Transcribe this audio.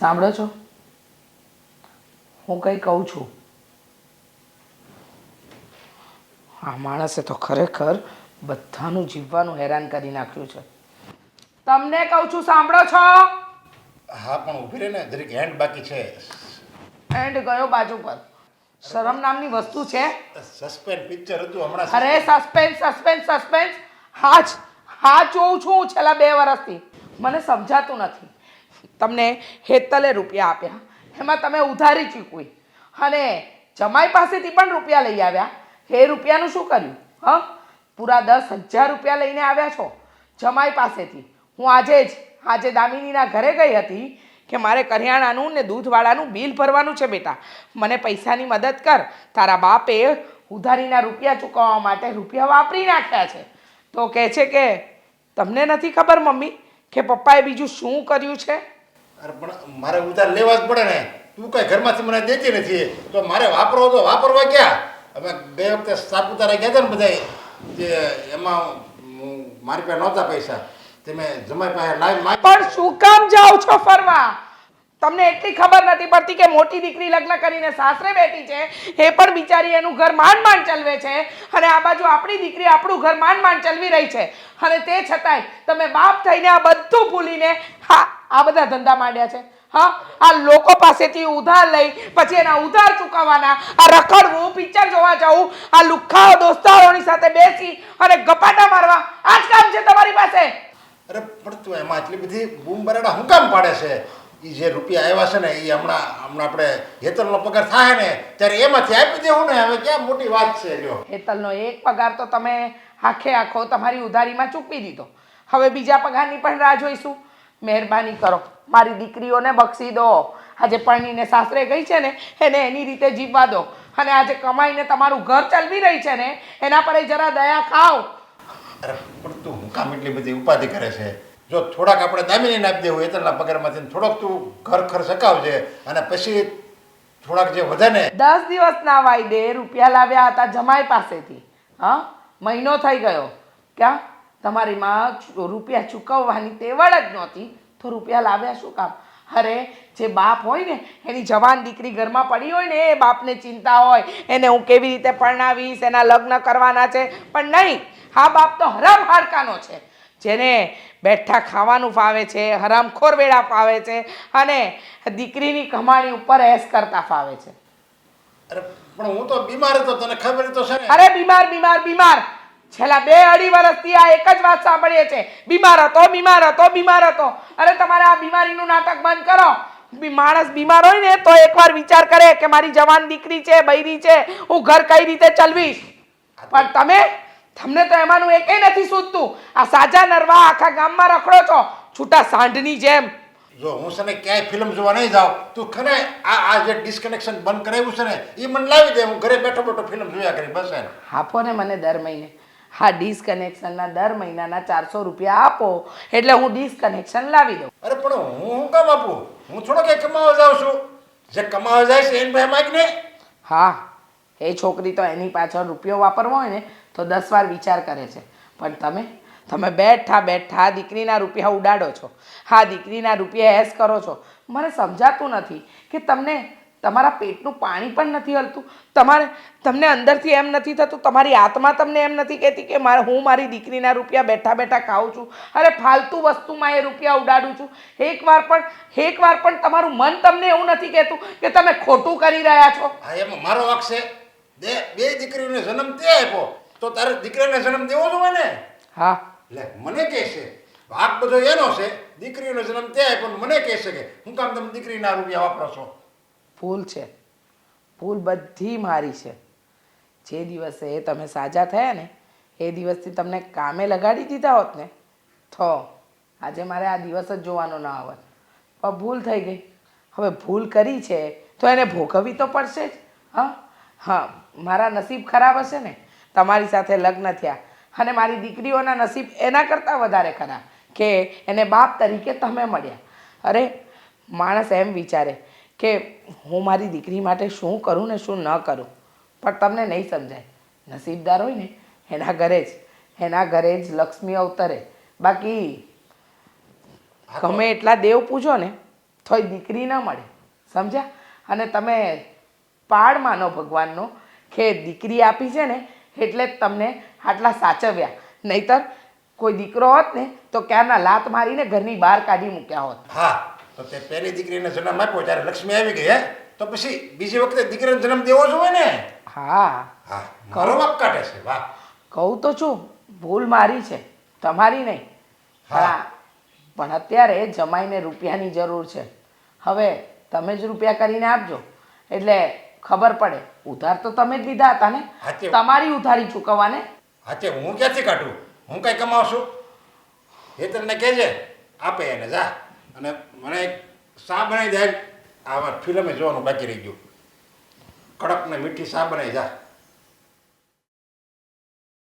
સાંભળો છો? હું કંઈ કહું છું. આ માણસે તો ખરેખર બધાનું જીવવાનું હેરાન કરી નાખ્યું છે. તમને કહું છું સાંભળો છો? હા પણ ઊભી રહે ને જરીક હેન્ડ બાકી છે. એન્ડ ગયો બાજુ પર. શરમ નામની વસ્તુ છે? સસ્પેન્સ પિક્ચર હતું હમણાં અરે સસ્પેન્સ સસ્પેન્સ સસ્પેન્સ હા જ હા જોઉં છું છેલ્લા બે વર્ષથી મને સમજાતું નથી. તમને હેતલે રૂપિયા આપ્યા. એમાં તમે ઉધારી ચૂકવી. અને જમાઈ પાસેથી પણ રૂપિયા લઈ આવ્યા. એ રૂપિયાનું શું કર્યું? હ? પૂરા દસ હજાર રૂપિયા લઈને આવ્યા છો જમાઈ પાસેથી. હું આજે જ, આજે દામિનીના ઘરે ગઈ હતી કે મારે કરિયાણાનું ને દૂધવાળાનું બિલ ભરવાનું છે બેટા. મને પૈસાની મદદ કર. તારા બાપે ઉધારીના રૂપિયા ચૂકવવા માટે રૂપિયા વાપરી નાખ્યા છે. તો કહે છે કે, તમને નથી ખબર મમ્મી, કે પપ્પાએ બીજું શું કર્યું છે? અરે પણ મારે ઉધાર લેવા જ પડે ને. તું કઈ ઘરમાંથી મને દેતી નથી. તો મારે વાપરવો તો વાપરવા ક્યાં? અમે બે વખતે સાપુતારા ગયા હતા ને બધા જે એમાં મારી પાસે નહોતા પૈસા. તે મેં જમાઈ પાસે લાઈન માગી પણ શું કામ જાઓ છો ફરવા? તમને એટલી ખબર નથી પડતી કે મોટી દીકરી લગ્ન કરીને સાસરે બેઠી છે. એ પણ બિચારી એનું ઘર માંડ માંડ ચલવે છે. અને આ બાજુ આપણી દીકરી આપણું ઘર માંડ માંડ ચલવી રહી છે. અને તે છતાંય તમે બાપ થઈને આ બધું ભૂલીને હા, આ બધા ધંધા માંડ્યા છે. હા, આ લોકો પાસેથી ઉધાર લઈ, પછી એના ઉધાર ચૂકવવાના, આ રખડવું, પિક્ચર જોવા જવું, આ લુખ્ખાઓ દોસ્તારોની સાથે બેસી અને ગપાટા મારવા, આ જ કામ છે તમારી પાસે. અરે પણ તું એમાં આટલી બધી બૂમ બરાડા હું કામ પાડે છે? એ જે રૂપિયા આવ્યા છે ને એ હમણાં હમણાં આપણે હેતલનો પગાર થાય ને ત્યારે એમાંથી આપી દેવું ને હવે ક્યાં મોટી વાત છે જો હેતલનો એક પગાર તો તમે આખે આખો તમારી ઉધારીમાં ચૂકવી દીધો. હવે બીજા પગારની પણ રાહ જોઈશું. મહેરબાની કરો. મારી દીકરીઓને બક્ષી દો. આજે પરણીને સાસરે ગઈ છે ને એને એની રીતે જીવવા દો. અને આજે કમાઈને તમારું ઘર ચલવી રહી છે ને એના પર જરા દયા ખાઓ અરે પણ તું કામ એટલી બધી ઉપાધિ કરે છે? જો થોડાક આપણે દામિનીને આપી દેવું એતરના પગારમાંથી થોડોક તું ઘર ખર્ચ ચકાવજે અને પછી થોડાક જે વધે ને દસ દિવસના વાયદે રૂપિયા લાવ્યા હતા જમાઈ પાસેથી. હા, મહિનો થઈ ગયો. ક્યાં? તમારી માં રૂપિયા ચૂકવવાની તેવડ જ નહોતી. તો રૂપિયા લાવ્યા શું કામ? અરે, જે બાપ હોય ને, એની જવાન દીકરી ઘરમાં પડી હોય ને, એ બાપને ચિંતા હોય. એને હું કેવી રીતે પરણાવીશ? એના લગ્ન કરવાના છે? પણ નહીં. હા બાપ તો હરામ હાડકાનો છે. જેને બેઠા ખાવાનું ફાવે છે હરામખોર વેળા ફાવે છે અને દીકરીની કમાણી ઉપર એસ કરતા ફાવે છે. અરે પણ હું તો બીમાર હતો તને ખબર તો છે અરે બીમાર બીમાર બીમાર. છેલ્લા બે અઢી વર્ષથી આ એક જ વાત સાંભળીએ છે. બીમાર હતો બીમાર હતો બીમાર હતો. અરે તમારે આ બીમારીનું નાટક બંધ કરો. માણસ બીમાર હોય ને તો એકવાર વિચાર કરે કે મારી જવાન દીકરી છે બૈરી છે હું ઘર કઈ રીતે ચલવીશ? પણ તમે તમને તો એમાંનું એકે નથી સૂઝતું આ સાજા નરવા આખા ગામમાં રખડો છો. છૂટા સાંઢની જેમ. જો હું છે ને ક્યાંય ફિલ્મ જોવા નહીં જાઉં તું ખરે આ આ જે ડિસ્કનેક્શન બંધ કરાવ્યું છે ને એ મને લાવી દે હું ઘરે બેઠો બેઠો ફિલ્મ જોયા કરી બસ એને આપો ને મને દર મહિને. હા ડિસકનેક્શનના દર મહિનાના ચારસો રૂપિયા આપો એટલે હું ડિસકનેક્શન લાવી દઉં. અરે પણ હું હું કામ આપું? હું થોડો કે કમાવા જાઉં છું. જે કમાવા જાય છે એને ભાઈ માગ ને હા એ છોકરી તો એની પાછળ રૂપિયો વાપરવો હોય ને તો દસ વાર વિચાર કરે છે. પણ તમે તમે બેઠા બેઠા દીકરીના રૂપિયા ઉડાડો છો. હા દીકરીના રૂપિયા એસ કરો છો. મને સમજાતું નથી કે તમને, તમારા પેટનું પાણી પણ નથી હલતું. તમારે, તમને અંદરથી એમ નથી થતું, તમારી આત્મા તમને એમ નથી કહેતી કે મારે, હું મારી દીકરીના રૂપિયા બેઠા બેઠા ખાઉં છું. અરે, ફાલતુ વસ્તુમાં એ રૂપિયા ઉડાડું છું. એકવાર પણ એકવાર પણ તમારું મન તમને એવું નથી કહેતું કે તમે ખોટું કરી રહ્યા છો. મારો વાક છે. બે દીકરીઓને જન્મ તે આપ્યો. તો તારે દીકરાને જન્મ દેવો જોઈએ ને? હા. લે મને કહે છે વાક બધો એનો છે દીકરીનો જન્મ તે પણ મને કહે છે કે હું કામ તમે દીકરીના રૂપિયા વાપરો છો? ભૂલ છે. ભૂલ બધી મારી છે. જે દિવસે તમે સાજા થયા ને એ દિવસથી તમને કામે લગાડી દીધા હોત ને તો આજે મારે આ દિવસ જ જોવાનો ના આવત પણ ભૂલ થઈ ગઈ. હવે ભૂલ કરી છે તો એને ભોગવવી તો પડશે જ. હા? હા મારા નસીબ ખરાબ હશે ને તમારી સાથે લગ્ન થયા. અને મારી દીકરીઓના નસીબ એના કરતાં વધારે ખરા કે એને બાપ તરીકે તમે મળ્યા. અરે માણસ એમ વિચારે કે હું મારી દીકરી માટે શું કરું ને શું ન કરું પણ તમને નહીં સમજાય. નસીબદાર હોય ને એના ઘરે જ એના ઘરે જ લક્ષ્મી અવતરે. બાકી ગમે એટલા દેવ પૂજો ને તોય દીકરી ન મળે. સમજ્યા? અને તમે પાડ માનો ભગવાનનો કે દીકરી આપી છે ને એટલે જ તમને આટલા સાચવ્યા. નહીતર કોઈ દીકરો હોત ને તો ક્યારના લાત મારીને ઘરની બહાર કાઢી મૂક્યા હોત. હા તો તે પહેલી દીકરીને જન્મ આપ્યો ત્યારે લક્ષ્મી આવી ગઈ હે? તો પછી બીજી વખતે દીકરીને જન્મ દેવો જોઈએ ને? હા. હા કરો વાપ કાઢે છે વાહ. કહું તો છું ભૂલ મારી છે તમારી નહીં. હા. હા પણ અત્યારે જમાઈને રૂપિયાની જરૂર છે. હવે તમે જ રૂપિયા કરીને આપજો. એટલે ખબર પડે. ઉધાર તો તમે જ લીધા હતા ને? હા, તે- તમારી ઉધારી ચૂકવવાને? હાચે હું ક્યાંથી કાઢું? હું કઈ કમાવશું? એ તને કહેજે. આપે એને જા. અને મને એક શા બનાવી દે. આવા ફિલ્મે જોવાનું બાકી રહી ગયું. કડક ને મીઠી બનાવી જા.